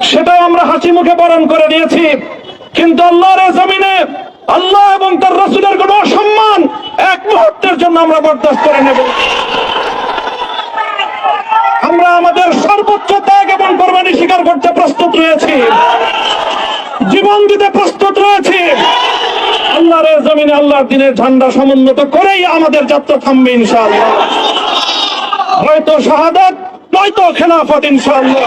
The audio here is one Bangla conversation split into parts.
সেটাও আমরা হাসি মুখে বরণ করে নিয়েছি কিন্তু আল্লাহর জমিনে আল্লাহ এবং তার রসুলের কোন সম্মান এক মুহূর্তের জন্য আমরা বরদাস্ত করে নেব। আমরা আমাদের সর্বোচ্চ ত্যাগ এবং কোরবানি স্বীকার করতে প্রস্তুত রয়েছি। জীবন দিতে প্রস্তুত রয়েছি। আল্লাহর জমিনে আল্লাহর দিনের ঝান্ডা সমুন্নত করেই আমাদের যাত্রা থামবে ইনশাআল্লাহ। হয়তো শাহাদাত, নয়তো খেলাফত ইনশাআল্লাহ।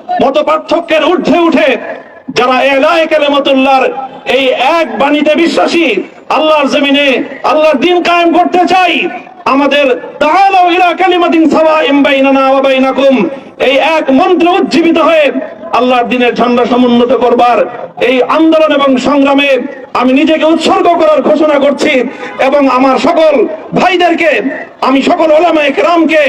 মত পার্থক্যের ঊর্ধ্বে উঠে যারা এলায় কালেমতুল্লাহর এই এক বাণীতে বিশ্বাসী, আল্লাহর জমিনে আল্লাহর দিন কায়েম করতে চাই, আমাদের তাআলাউ ইলা কালিমাতিন সাওয়াইন বাইনানা ওয়া বাইনাকুম। এই এক মন্ত্রে উজ্জীবিত হয়ে আল্লাহর দিনের ঝান্ডা সমুন্নত করবার এই আন্দোলন এবং সংগ্রামে আমি নিজেকে উৎসর্গ করার ঘোষণা করছি এবং আমার সকল ভাইদেরকে, আমি সকল ওলামায়ে কেরামকে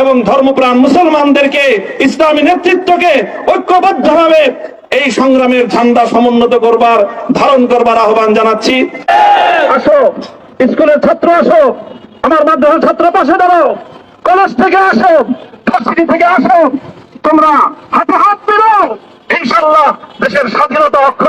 এবং ধর্মপ্রাণ মুসলমানদেরকে ইসলামী নেতৃত্বকে ঐক্যবদ্ধভাবে এই সংগ্রামের ঝান্ডা সমুন্নত করবার, ধারণ করবার আহ্বান জানাচ্ছি। আসো, স্কুলের ছাত্র আসো, আমার মাধ্যমে ছাত্র পাশে দাঁড়াও। কলেজ থেকে আসো থেকে আসো।